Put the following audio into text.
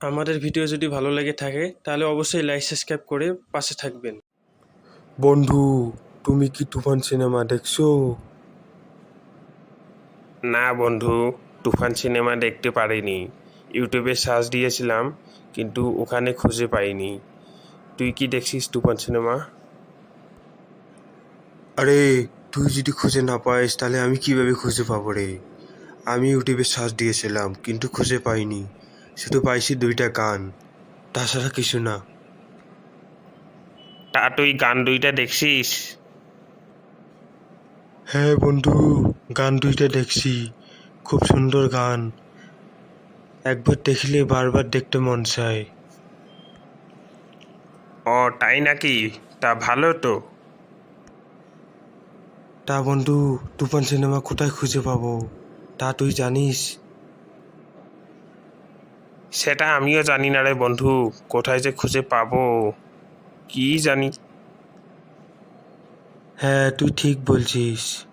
আমাদের ভিডিও যদি ভালো লেগে থাকে তাহলে অবশ্যই লাইক সাবস্ক্রাইব করে পাশে থাকবেন। বন্ধু তুমি কি তুফান সিনেমা দেখছ? না বন্ধু তুফান সিনেমা দেখতে পারিনি। ইউটিউবে সার্চ দিয়েছিলাম কিন্তু ওখানে খুঁজে পাইনি। তুই কি দেখছিস তুফান সিনেমা? আরে তুই যদি খুঁজে না পাইস তাহলে আমি কীভাবে খুঁজে পাবো রে? আমি ইউটিউবে সার্চ দিয়েছিলাম কিন্তু খুঁজে পাইনি। শুধু পাইছি দুইটা গান তাছাড়া কিছু না। তা তুই গান দুইটা দেখছিস? হ্যাঁ বন্ধু গান দুইটা দেখছি খুব সুন্দর গান। একবার দেখলে বারবার দেখতে মন চায়। ও তাই নাকি? তা ভালো তো। তা বন্ধু তুফান সিনেমা কোথায় খুঁজে পাবো? তা তুই জানিস? সেটা আমিও জানি না রে বন্ধু। কোথায় যে খুঁজে পাব? কি জানি? হ্যাঁ তুই ঠিক বলছিস।